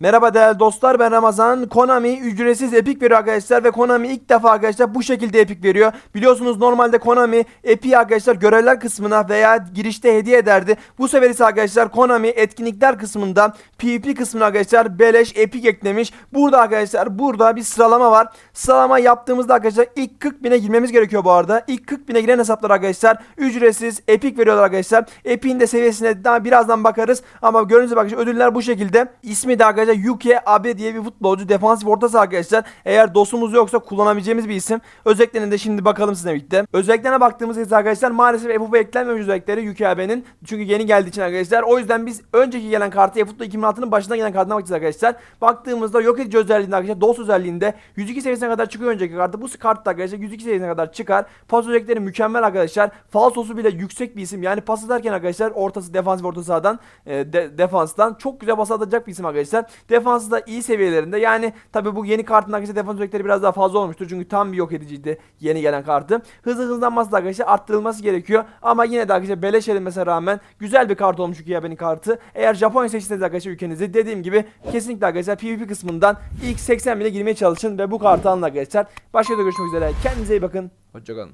Merhaba değerli dostlar ben Ramazan. Konami ücretsiz epik veriyor arkadaşlar ve Konami ilk defa arkadaşlar bu şekilde epik veriyor. Biliyorsunuz normalde Konami epiği arkadaşlar görevler kısmına veya girişte hediye ederdi. Bu sefer ise arkadaşlar Konami etkinlikler kısmında PvP kısmına arkadaşlar beleş epik eklemiş. Burada arkadaşlar burada bir sıralama var. Sıralama yaptığımızda arkadaşlar ilk 40 bine girmemiz gerekiyor bu arada. İlk 40 bine giren hesaplar arkadaşlar ücretsiz epik veriyorlar arkadaşlar. Epik'in de seviyesine daha birazdan bakarız. Ama gördüğünüz gibi arkadaşlar ödüller bu şekilde. İsmi de arkadaşlar Yuki Abe diye bir futbolcu. Defansif orta saha arkadaşlar. Eğer dostumuz yoksa kullanabileceğimiz bir isim. Özelliklerine de şimdi bakalım sizinle birlikte. Özelliklerine baktığımızda arkadaşlar maalesef eFootball eklenmemiş özellikleri Yuki Abe'nin. Çünkü yeni geldiği için arkadaşlar. O yüzden biz önceki gelen kartı eFootball 2006'nın başına gelen kartına bakacağız arkadaşlar. Baktığımızda yok edici özelliğinde arkadaşlar dost özelliğinde 102 seviyesine kadar çıkıyor önceki kartı. Bu kart da arkadaşlar 102 seviyesine kadar çıkar. Pas özellikleri mükemmel arkadaşlar. Falsosu bile yüksek bir isim. Yani pas atarken arkadaşlar ortası defansif orta sahadan e, de- defanstan çok güzel pas atacak bir isim arkadaşlar. Defansı da iyi seviyelerinde. Yani tabi bu yeni kartın arkadaşlar defans özellikleri biraz daha fazla olmuştur. Çünkü tam bir yok ediciydi yeni gelen kartı. Hızlı hızlanması da arkadaşlar arttırılması gerekiyor. Ama yine de arkadaşlar beleş edilmesine rağmen güzel bir kart olmuş Yuki Abe'nin kartı. Eğer Japonya seçtiyseniz arkadaşlar ülkenizi dediğim gibi kesinlikle arkadaşlar PvP kısmından ilk 80 bine girmeye çalışın ve bu kartı alın arkadaşlar. Başka da görüşmek üzere. Kendinize iyi bakın. Hoşçakalın.